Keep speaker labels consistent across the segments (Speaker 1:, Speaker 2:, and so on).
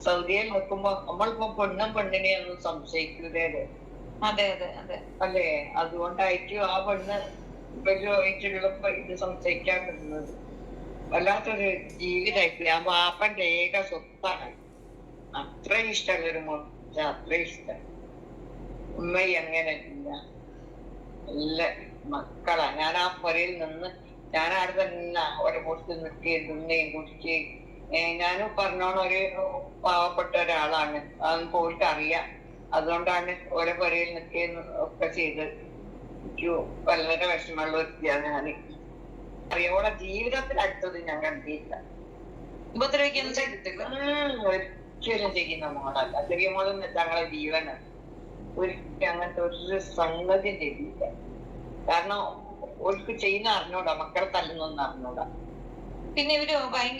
Speaker 1: സൗദിയിൽ നോക്കുമ്പോ നമ്മളിപ്പോ പെണ്ണും പെണ്ണിനെ ഒന്നും സംശയിക്കുന്നതേ
Speaker 2: അതെ അതെ അതെ.
Speaker 1: അല്ലേ? അതുകൊണ്ടായിരിക്കും ആ പെണ്ണ് വലിയതായിട്ടുള്ളപ്പോ ഇത് സംശയിക്കാൻ പറ്റുന്നത് വല്ലാത്തൊരു ജീവിതമായിട്ടില്ല ആ ബാപ്പന്റെ ഏക സ്വത്താണ്. അത്ര ഒരു മോൻ. അത്ര ഇഷ്ടം. ഉമ്മ അങ്ങനെ ഇല്ല നല്ല മക്കളാ. ഞാൻ ആ പുരയിൽ നിന്ന് ഞാൻ അവിടെ തന്നെ ഒരു മുറിച്ച് നിൽക്കി തിന്നുകയും കുടിക്കുകയും ഏഹ് ഞാനും പറഞ്ഞോണം ഒരു പാവപ്പെട്ട ഒരാളാണ്. അതൊന്നും പോയിട്ട് അറിയാം അതുകൊണ്ടാണ് ഓരോ പുരയിൽ നിൽക്കുകയും ഒക്കെ ചെയ്ത് എനിക്ക് വളരെ വിഷമമുള്ള വ്യക്തിയാണ് ഞാൻ അറിയോടെ ജീവിതത്തിൽ അടുത്തത് ഞാൻ കണ്ടിട്ടില്ല.
Speaker 2: ഉപദ്രവിക്കൊന്നും ചെയ്തിട്ടില്ല.
Speaker 1: ഒരിക്കലും ചെയ്യുന്ന മോളല്ല. ചെറിയ മോളെന്ന് ഞങ്ങളെ ജീവനാണ്. ഒരിക്കലും അങ്ങനത്തെ ഒരു സംഗതി ചെയ്തില്ല കാരണം ഓർക്ക് ചെയ്യുന്ന അറിഞ്ഞൂടാ മക്കളെ തല്ലുന്നൊന്നും അറിഞ്ഞൂടാ.
Speaker 2: പിന്നെ ഇവർ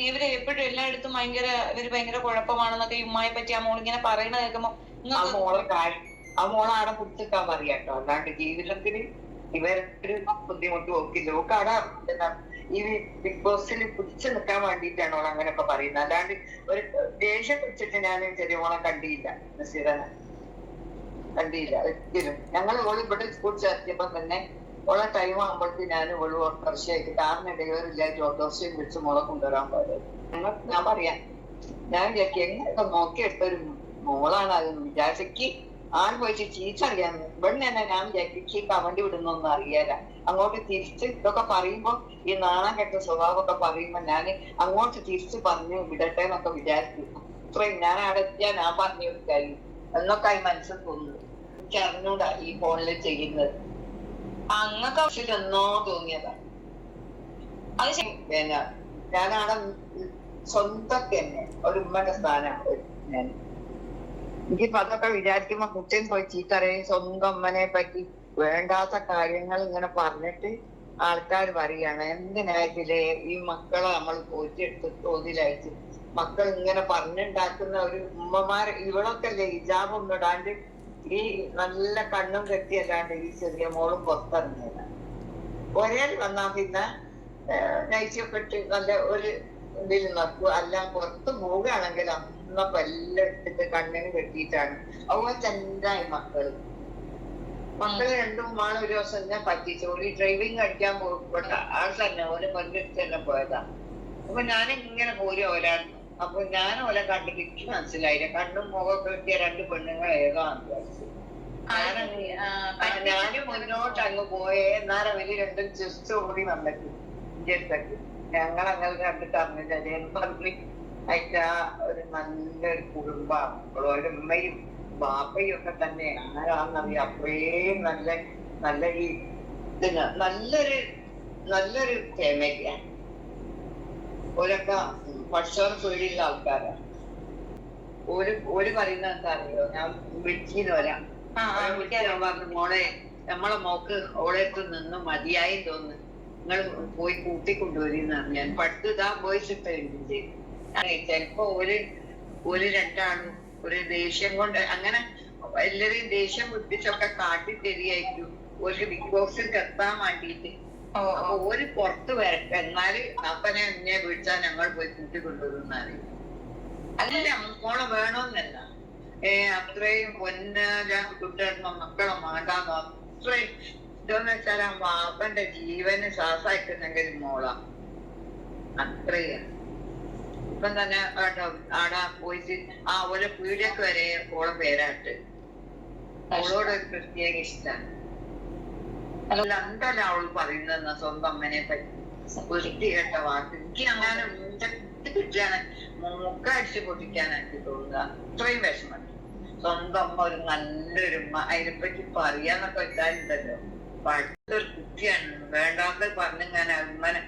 Speaker 2: ഇവർ എപ്പോഴും എല്ലായിടത്തും ഭയങ്കര ഇവർ ഭയങ്കര കുഴപ്പമാണെന്നൊക്കെ ഉമ്മയെ പറ്റി ആ മോളിങ്ങനെ പറയണ കേൾക്കുമ്പോ
Speaker 1: ആ മോളെ ആ മോളെ ആടെ പിടിച്ചിട്ടാൻ പറയാട്ടോ. അല്ലാണ്ട് ജീവിതത്തിന് ഇവരൊരു ബുദ്ധിമുട്ട് നോക്കില്ല ഓക്ക് ആടെ എന്താ ഈ ബിഗ് ബോസിൽ പിടിച്ചു നിൽക്കാൻ വേണ്ടിയിട്ടാണ് ഓൾ അങ്ങനെയൊക്കെ പറയുന്നത്. അല്ലാണ്ട് ഒരു ദേഷ്യം പിടിച്ചിട്ട് ഞാൻ ചെറിയ മോളെ കണ്ടിയില്ല. നസീറനെ. കണ്ടിയില്ല ഒരിക്കലും. ഞങ്ങൾ ഓൾ ഇവിടെ സ്കൂൾ ചേർത്തിയപ്പോ തന്നെ ഓളെ ടൈം ആകുമ്പോഴത്തേക്ക് ഞാൻ ഓൾ വർഷമായിട്ട് കാരണം ഡെലിവറി ഇല്ലായിട്ട് ഓട്ടോറിക്ഷയും വിളിച്ച് മുളക് കൊണ്ടുവരാൻ ഞങ്ങൾ ഞാൻ പറയാം. ഞാൻ വിചാരിക്കും എങ്ങനെയൊക്കെ നോക്കിയെടുത്ത ഒരു മോളാണ് അത് വിചാരിച്ചക്ക് ആൾ പോയിട്ട് ചീച്ചറിയാൻ ഇവിടെ തന്നെ ഞാൻ വിചാരിക്കും കമന്റ് വിടുന്നൊന്നും അറിയാല. അങ്ങോട്ട് തിരിച്ച് ഇതൊക്കെ പറയുമ്പോ ഈ നാണം കെട്ട സ്വഭാവമൊക്കെ പറയുമ്പോ ഞാൻ അങ്ങോട്ട് തിരിച്ച് പറഞ്ഞു വിടട്ടെ എന്നൊക്കെ വിചാരിച്ചു ഇത്രയും ഞാൻ അവിടെ എത്തിയാ ഞാൻ പറഞ്ഞു കൊടുക്കായി എന്നൊക്കെ ആയി മനസ്സിൽ തോന്നുന്നു. എനിക്ക് അറിഞ്ഞൂടാ ഈ ഫോണിൽ ചെയ്യുന്നത്.
Speaker 2: അങ്ങക്ക്
Speaker 1: ഒന്നോ തോന്നിയത്.
Speaker 2: അത്.
Speaker 1: പിന്നെ ഞാനാണ് സ്വന്തം തന്നെ ഒരു ഉമ്മന്റെ സ്ഥാനമാണ് ഞാൻ. എനിക്കിപ്പോ അതൊക്കെ വിചാരിക്കുമ്പോ കുറ്റം പോയി ചീത്തറിയും സ്വന്തം അമ്മനെ പറ്റി വേണ്ടാത്ത കാര്യങ്ങൾ ഇങ്ങനെ പറഞ്ഞിട്ട് ആൾക്കാർ പറയാണ് എന്തിനായിട്ടില്ലേ ഈ മക്കളെ നമ്മൾ പോറ്റിയെടുത്ത് തോതിലയച്ച്? മക്കൾ ഇങ്ങനെ പറഞ്ഞുണ്ടാക്കുന്ന ഒരു ഉമ്മമാർ ഇവളൊക്കെ അല്ലേ ഹിജാബൊന്നും ഇടാണ്ട് ഈ നല്ല കണ്ണും കെട്ടി അല്ലാണ്ട് ഈ ചെറിയ മോളും പുറത്തിറങ്ങിയത്. ഒരേ വന്നാ പിന്നെ ഇട്ട് നല്ല ഒരു ഇതിൽ നോക്കൂ അല്ല പുറത്ത് പോവുകയാണെങ്കിൽ അന്നപ്പോ എല്ലാം എടുത്തിട്ട് കണ്ണിന് കെട്ടിയിട്ടാണ്. അതുപോലെ തന്നെ മക്കൾ. മക്കൾ രണ്ടും മാൾ ഒരു ദിവസം തന്നെ പറ്റിച്ചു. ഒരു ഡ്രൈവിംഗ് കഴിക്കാൻ പോകപ്പെട്ട ആൾ തന്നെ ഓരോ പങ്കെടുത്ത് തന്നെ പോയതാ. അപ്പൊ ഞാനിങ്ങനെ പോരും ഓലാണ് അപ്പൊ ഞാൻ ഓലെ കണ്ടിട്ട് എനിക്ക് മനസ്സിലായില്ല. കണ്ണും മുഖമൊക്കെ കിട്ടിയ രണ്ട് പെണ്ണുങ്ങൾ ഏതാന്ന് വിചാരിച്ചു. ഞാനും മുന്നോട്ട് അങ്ങ് പോയേ. എന്നാൽ അവർ രണ്ടും ജസ്റ്റ് ഓടി വന്നിട്ട് എന്റെ അടുത്തേക്ക് ഞങ്ങൾ അങ്ങനെ കണ്ടിട്ട് അറിഞ്ഞില്ലേ പറഞ്ഞു അതിന്റെ ഒരു നല്ലൊരു കുടുംബമാണ്. ഒരു ഉമ്മയും ബാപ്പയും ഒക്കെ തന്നെ. ആരാന്നറിയാം അത്രയും നല്ല നല്ല ഈ നല്ലൊരു നല്ലൊരു ഫാമിലിയാണ്. ഓരൊക്കെ ഭക്ഷണം തൊഴിലുള്ള ആൾക്കാരാണ് ഓര് ഓര് പറയുന്ന അറിയോ ഞാൻ വിളിച്ചിന്ന് വരാം. പറഞ്ഞു മോളെ നമ്മളെ മോക്ക് ഓളെടുത്ത് നിന്ന് മതിയായി തോന്നുന്നു. നിങ്ങൾ പോയി കൂട്ടിക്കൊണ്ടുവരുന്നാണ് ഞാൻ. പടുത്തതാ വോയിസ് ഇട്ടുണ്ട് ചിലപ്പോ ഒരു ഒരു രണ്ടാളും ഒരു ദേഷ്യം കൊണ്ട് അങ്ങനെ എല്ലാരെയും ദേഷ്യം പിടിച്ചൊക്കെ കാട്ടി തരികയായിരിക്കും. ഒരു ബിഗ് ബോക്സിൽ എത്താൻ വേണ്ടിയിട്ട്. അപ്പൊ ഒരു പുറത്ത് വരട്ടെ. എന്നാൽ അപ്പനെ എന്നെ വിളിച്ചാൽ ഞങ്ങൾ പോയി കൂട്ടി കൂട്ടിക്കൊണ്ടുവരുന്നാണ് അല്ല മോളെ വേണമെന്നല്ല ഏ അത്രയും പൊന്നാല കുട്ടികളുടെ മക്കളെ മാണ്ടാന്ന് അത്രയും ഇതെന്ന് വെച്ചാൽ ആ വാപ്പന്റെ ജീവന് ശ്വാസമായിട്ടുണ്ടെങ്കിൽ മോളാ. അത്രയും. ഇപ്പം തന്നെ കേട്ടോ ആടാ പോയിട്ട് ആ ഓരോ പീഡിയൊക്കെ വരെ ഓളെ പേരാട്ട്. അവളോട് ഒരു പ്രത്യേക ഇഷ്ടമാണ് അല്ല എന്തല്ല അവൾ പറയുന്ന സ്വന്തം അമ്മനെ പറ്റി. കേട്ട വാക്ക്. എനിക്ക് അങ്ങനെ കിട്ടിയാണ് മൂക്ക അടിച്ച് പൊട്ടിക്കാനായിട്ട് തോന്നുക അത്രയും വിഷമം. സ്വന്തം അമ്മ ഒരു നല്ലൊരു അതിനെപ്പറ്റി പറയാന്നൊക്കെ വെച്ചാലുണ്ടല്ലോ പഠിച്ചൊരു കുട്ടിയാണ്. വേണ്ടാത്ത പറഞ്ഞിങ്ങനെ അമ്മനെ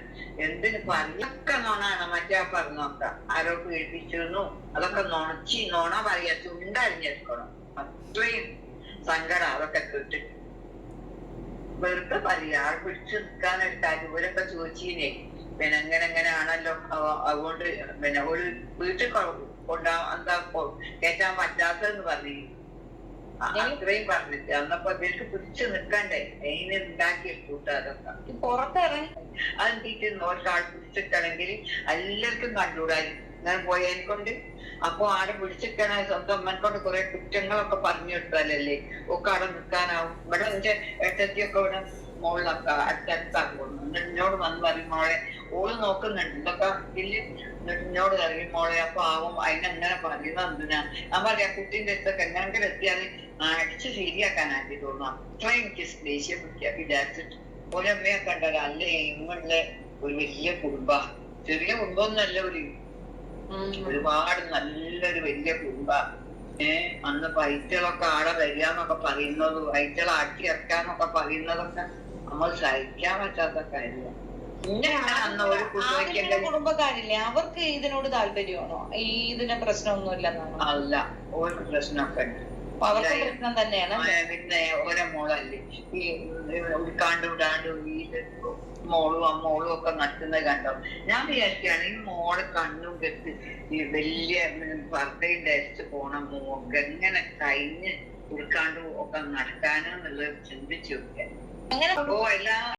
Speaker 1: എന്തിന് പറഞ്ഞൊക്കെ നോണാണ് മറ്റേ ആ പറഞ്ഞൊക്കെ ആരോ പേടിപ്പിച്ചിരുന്നു അതൊക്കെ നുണച്ചി നോണ പറയാ ചുണ്ടരിഞ്ഞെടുക്കണം. അത്രയും സങ്കടം. അതൊക്കെ കേട്ടിട്ട്. വെറുതെ പറയാ ആൾ പിടിച്ചു നിൽക്കാനൊരു കാര്യം. ഇവരൊക്കെ ചോദിച്ചീനെ പിന്നെ അങ്ങനെ അങ്ങനെ ആണല്ലോ അതുകൊണ്ട് പിന്നെ ഒരു വീട്ടിൽ കൊ- കൊണ്ടാ എന്താ കേറ്റാൻ പറ്റാത്തതെന്ന് പറഞ്ഞു അത്രയും പറഞ്ഞിട്ട് അന്നപ്പോ ഇവർക്ക് പിടിച്ചു നിൽക്കണ്ടേ? അതിന് ഉണ്ടാക്കിയ കൂട്ടുകാരൊക്കെ
Speaker 2: ഈ പുറത്തിറങ്ങി
Speaker 1: അതെന്തിട്ട് ഒരാൾ പിടിച്ചിട്ടാണെങ്കിൽ എല്ലാവർക്കും കണ്ടുകൂടാ. ഞാൻ പോയതിനെ കൊണ്ട് അപ്പൊ ആരെ പിടിച്ചിക്കണ സ്വന്തം അമ്മനോട് കുറെ കുറ്റങ്ങളൊക്കെ പറഞ്ഞു കൊടുത്താലല്ലേ? ഒക്കെ അവിടെ നിൽക്കാനാവും. ഇവിടെ എന്റെ ഏട്ടത്തിയൊക്കെ ഇവിടെ മുകളിലൊക്കെ അടുത്തടുത്താക്കുന്നു എന്നിട്ട് എന്നോട് വന്ന് പറയും മോളെ ഓൾ നോക്കുന്നുണ്ട്. ഇതൊക്കെ വലിയ എന്നോട് പറയും മോളെ അപ്പൊ ആവും. അതിനെങ്ങനെ പറയുന്നത് എന്തിനാ? ഞാൻ പറയാ കുട്ടീന്റെ അടുത്തൊക്കെ എങ്ങനെങ്കിലും എത്തിയാൽ അടിച്ച് ശരിയാക്കാനായിട്ട് തോന്നുന്നു അത്ര എനിക്ക് ദേഷ്യം പിടിക്കാൻ വിചാരിച്ചിട്ട്. ഓരമ്മയെ കണ്ടത്. അല്ലേ ഇങ്ങുള്ള ഒരു വലിയ കുടുംബ. ചെറിയ കുടുംബമൊന്നുമല്ല ഒരു ഒരുപാട് നല്ലൊരു വലിയ കുടുംബ. ഏർ അന്ന് പൈറ്റകളൊക്കെ ആടെ വരികന്നൊക്കെ പറയുന്നത് പൈറ്റകൾ ആട്ടി ഇറക്കാന്നൊക്കെ പറയുന്നതൊക്കെ നമ്മൾ സഹിക്കാൻ പറ്റാത്ത കാര്യമാണ്
Speaker 2: കുടുംബക്കാരില്ലേ? അവർക്ക് ഇതിനോട് താല്പര്യമാണോ? ഈ ഇതിന് പ്രശ്നമൊന്നുമില്ലെന്നാണോ?
Speaker 1: അല്ല ഓർക്ക് പ്രശ്നമൊക്കെ ഉണ്ട്
Speaker 2: അവർക്ക് പ്രശ്നം തന്നെയാണ്
Speaker 1: പിന്നെ ഓരോ മോളല്ലേ? ഈ ഉൾക്കാണ്ട് വിടാണ്ട് ഈ മോളും ആ മോളും ഒക്കെ നട്ടുന്നത് കണ്ടോ? ഞാൻ വിചാരിക്കുകയാണ് ഈ മോൾ കണ്ണും കെട്ടി ഈ വലിയ പർദ്ദയും ധരിച്ച് പോണ മോക്ക് എങ്ങനെ കഴിഞ്ഞ് ഉൾക്കാണ്ട് ഒക്കെ നടക്കാനെന്നുള്ളത് ചിന്തിച്ചു നോക്കിയാൽ
Speaker 2: അങ്ങനെ
Speaker 1: അപ്പോ എല്ലാ